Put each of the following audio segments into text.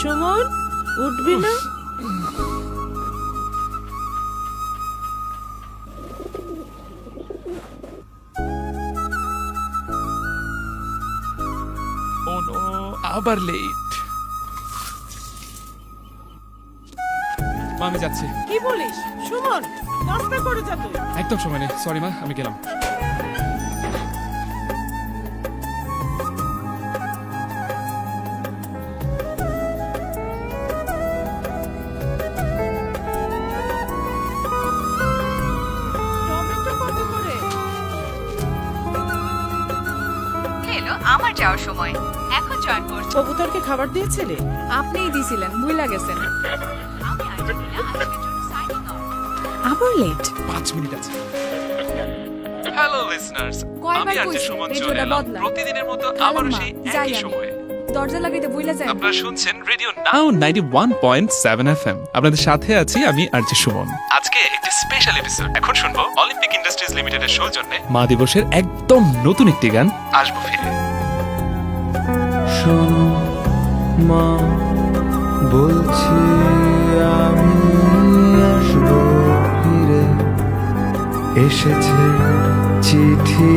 সুমন উঠবি না? আবার লেট মা আমি যাচ্ছি। কি বলিস? সুমন রাস্তা করে যা তুই একদম সময় নেই। সরি মা আমি গেলাম। এলো আমার যাওয়ার সময়। এখন জয়েন করছি। কবুতরকে খাবার দিয়েছিলে? আপনিই দিছিলেন ভুলা গেছেন আমি আর্জেন্টিনা আজকের জন্য সাইনিং অফ আবার লেট পাঁচ মিনিট আছে। হ্যালো লিসনার্স আমি সুমন চলে এলাম। প্রতিদিনের মতো আবারও সেই একই সময়ে। দরজা লাগাইতে ভুলা যায় আপনারা শুনছেন radio now ninety one point seven F M আপনাদের সাথে আছি আমি আরজে সুমন। আজকে একটি স্পেশাল এপিসোড এখন শুনব অলিম্পিক লিমিটেডের সৌজন্যে মা দিবসের একদম নতুন একটি গান। আসব ফিরে। শোনো মা বলছি আমি আসব ফিরে। এসেছে চিঠি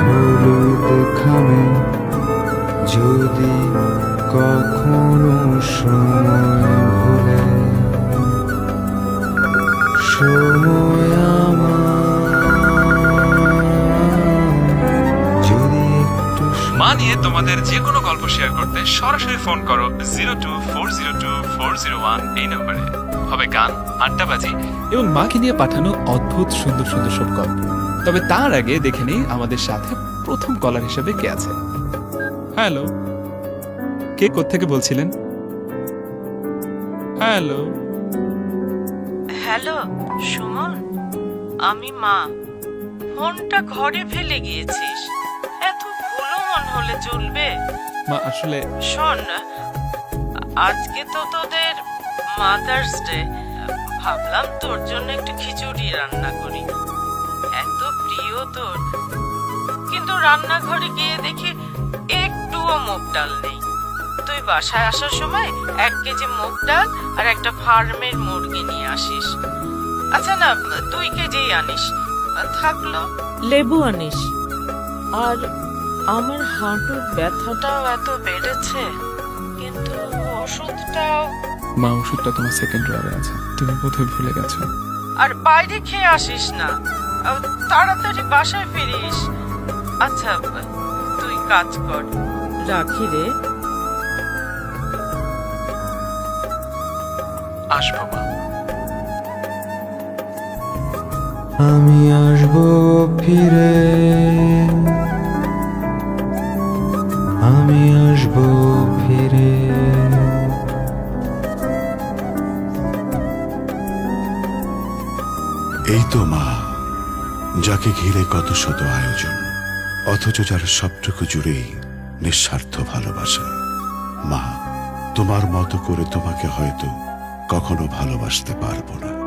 হলুদ খামে। যদি কখনো সময় ভুলে সময় মা নিয়ে তোমাদের যে কোনো গল্প শেয়ার করতে সরাসরি ফোন করো zero two four zero two four zero one এই নম্বরে হবে গান আড্ডাবাজি এবং মাকে নিয়ে পাঠানো অদ্ভুত, সুন্দর সুন্দর সব গল্প। তবে তার আগে দেখে নেই আমাদের সাথে প্রথম কলার হিসেবে কে আছে। হ্যালো কে থেকে বলছিলেন? Hello hello Suman. আমি মা। ফোনটা ঘরে ফেলে গিয়েছিস। হলে চলবে? মা আসলে শোন আজকে তো তোদের মাদার্স ডে ভাবলাম তোর জন্য একটু খিচুড়ি রান্না করি। এত প্রিয় তোর। কিন্তু রান্নাঘরে গিয়ে দেখি একটুও মুগ ডাল নেই। তুই বাসায় আসার সময় এক কেজি মুগ ডাল আর একটা ফার্মের মুরগি নিয়ে আসিস। আচ্ছা না দুই কেজি আনিস। থাকল? লেবু আনিস। আর আমার হাঁটুর ব্যথাটাও এত বেড়েছে কিন্তু ওষুধটাও মা ওষুধটা তোমার সেকেন্ড ড্রয়ারে আছে। তুমি বোধহয় ভুলে গেছো। আর বাইরে খেয়ে আসিস না। তাড়াতাড়ি বাসায় ফিরিস। আচ্ছা তুই কাজ কর। রাখি রে। আসব মা। আমি আসব ফিরে তো মা, যাকে ঘিরে কত শত আয়োজন, অথচ যার সবটুকু জুড়েই নিঃস্বার্থ ভালোবাসা। মা, তোমার মতো করে তোমাকে হয়তো কখনো ভালোবাসতে পারব না।